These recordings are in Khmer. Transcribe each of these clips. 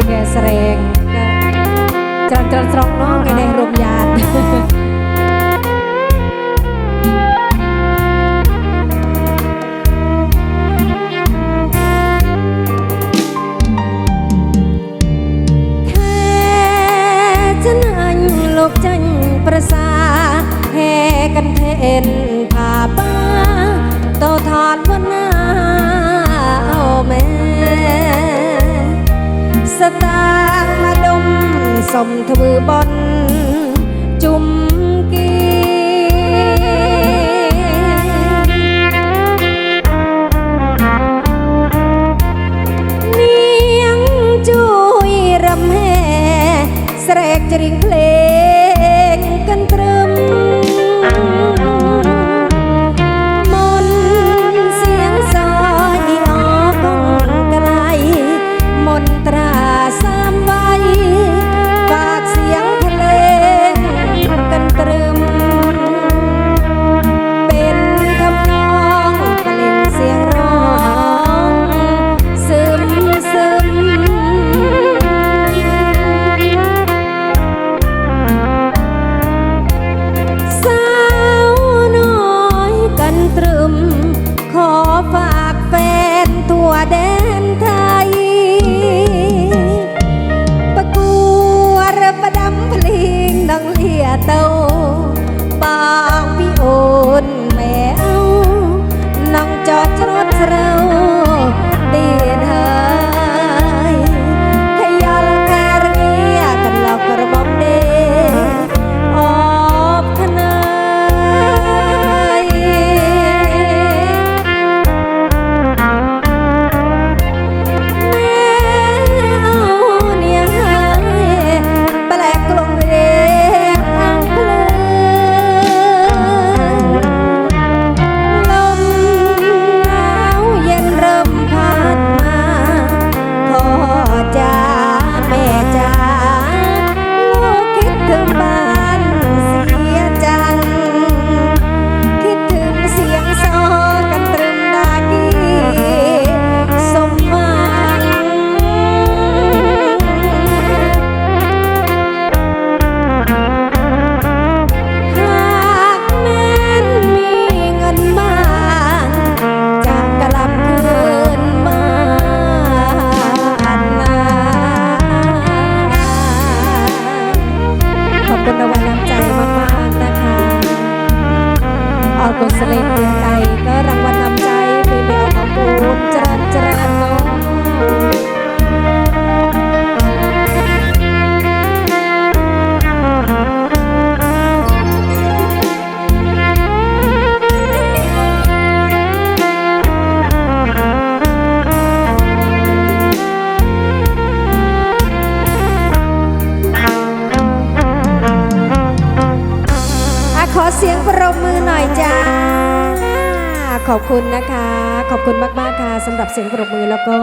sebagai sering jalan-jalan serokno kene rumyan Hãy subscribe cho kênh Ghiền Mì Gõ Để không bỏ lỡ những video hấp dẫn សុំធ្វើបន់ជុំគេនាងជួយរំហែស្រែកច្រៀងភ្លេងเราเตีจ้า ขอบคุณนะคะ ขอบคุณมากๆค่ะสำหรับเสียงปรบมือแล้วก็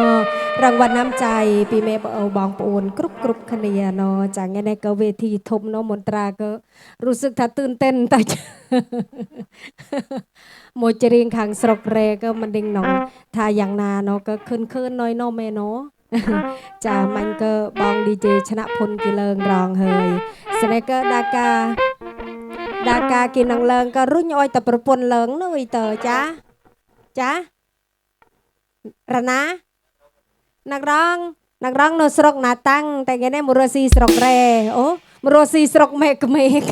รางวัลน้ำใจปีเมเอาบองปูนกรุบกรุบคเนียนอจากงีในกเวทีทมนมนตราก็รู้สึกถ้าตื่นเต้น แต่โมจริงขังสรกเรก็มันดิงนองทาอย่างนาเนาะก็ขึ้นขึ้นน้อยน้อแม่เนาะจ้า มันก็บองดีเจชนะพลกิเลงรองเฮยสเนกเกอร์ดากาដាកាគេនឹងឡើងក៏រុញអោយតែប្រពន្ធឡើងនោះវិញតើចាចារណាណាក់រងណាក់រងនៅស្រុកណាតាំងតែគេនេះមរស៊ីស្រុករេអូមរស៊ីស្រុកមេកមេក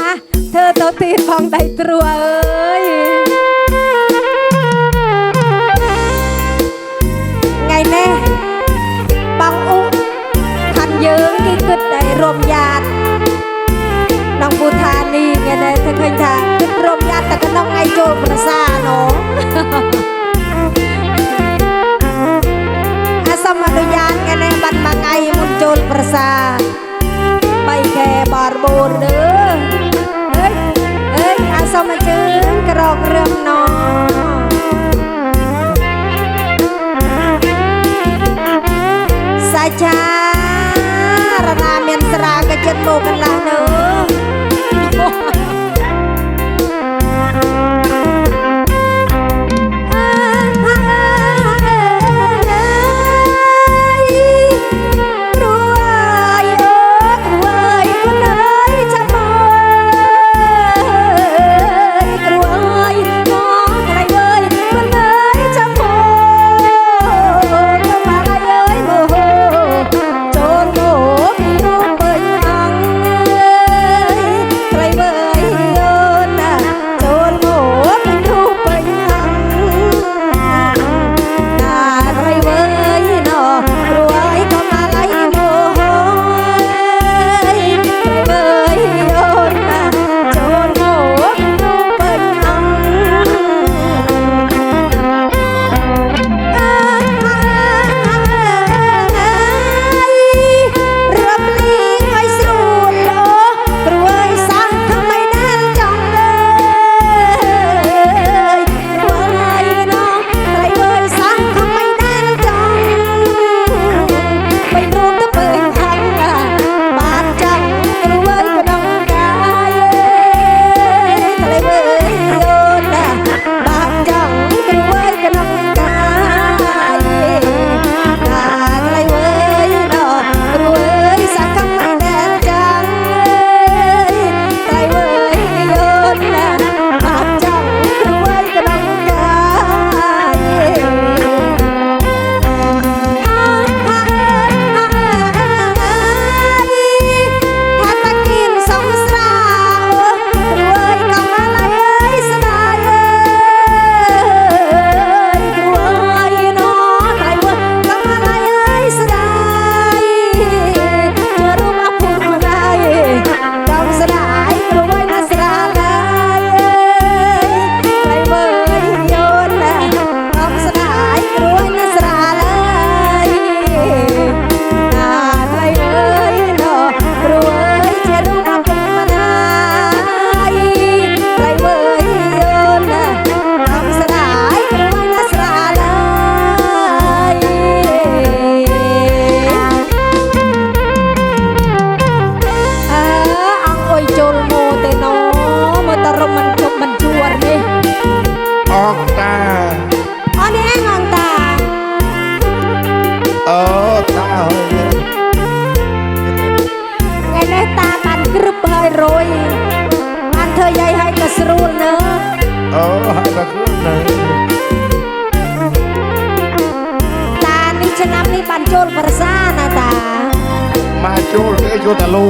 អាធ្វើទៅទីផងដៃត្រួអើយថ្ងៃនេះបងអ៊ុំខាងយើងគេគិតតែរំយ៉ាតគេតែឃើញថារំយ៉ាត់តែក្នុងឯងចូលប្រាសាណូអាសមអនុញ្ញាតគេនេះបាត់មួយថ្ងៃមុនចូលប្រាសា3ខែបរបូនអើយអើយអាសមអញ្ជើញក្រករឿងណោសាចារណាមានស្រាក៏ចិត្តមកកន្លះចូលគេយកតាលោ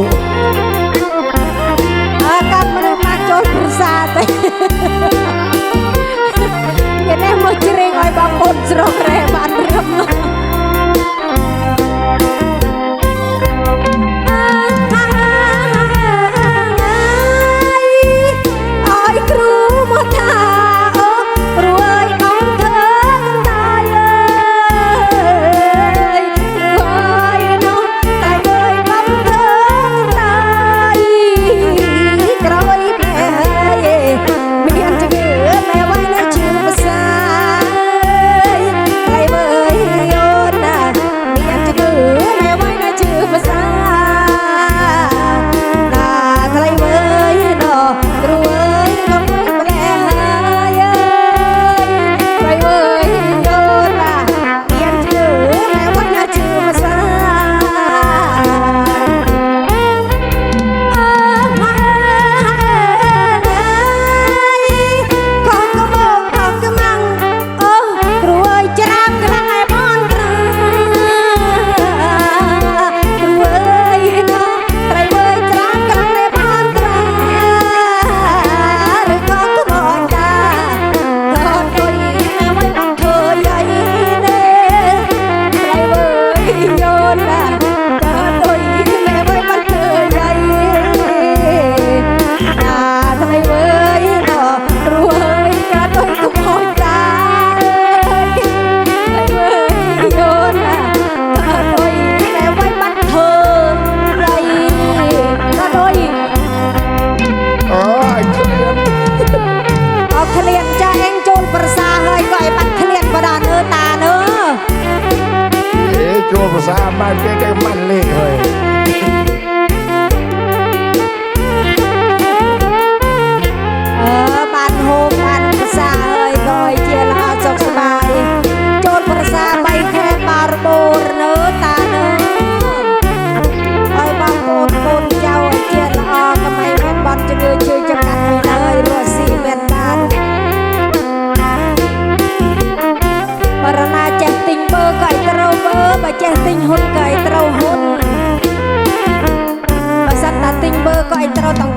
អើកាត់មនុស្សមកចូលប្រសាទគេនេះមកជ្រៀងឲ្យបងប្អូនស្រុករែបានរឹម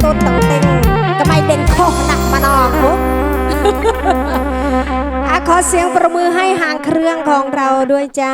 ตนตังต็งก็ไม่เด่นโคกหนักมานอกฮะขอเสียงประมือให้หางเครื่องของเราด้วยจ้า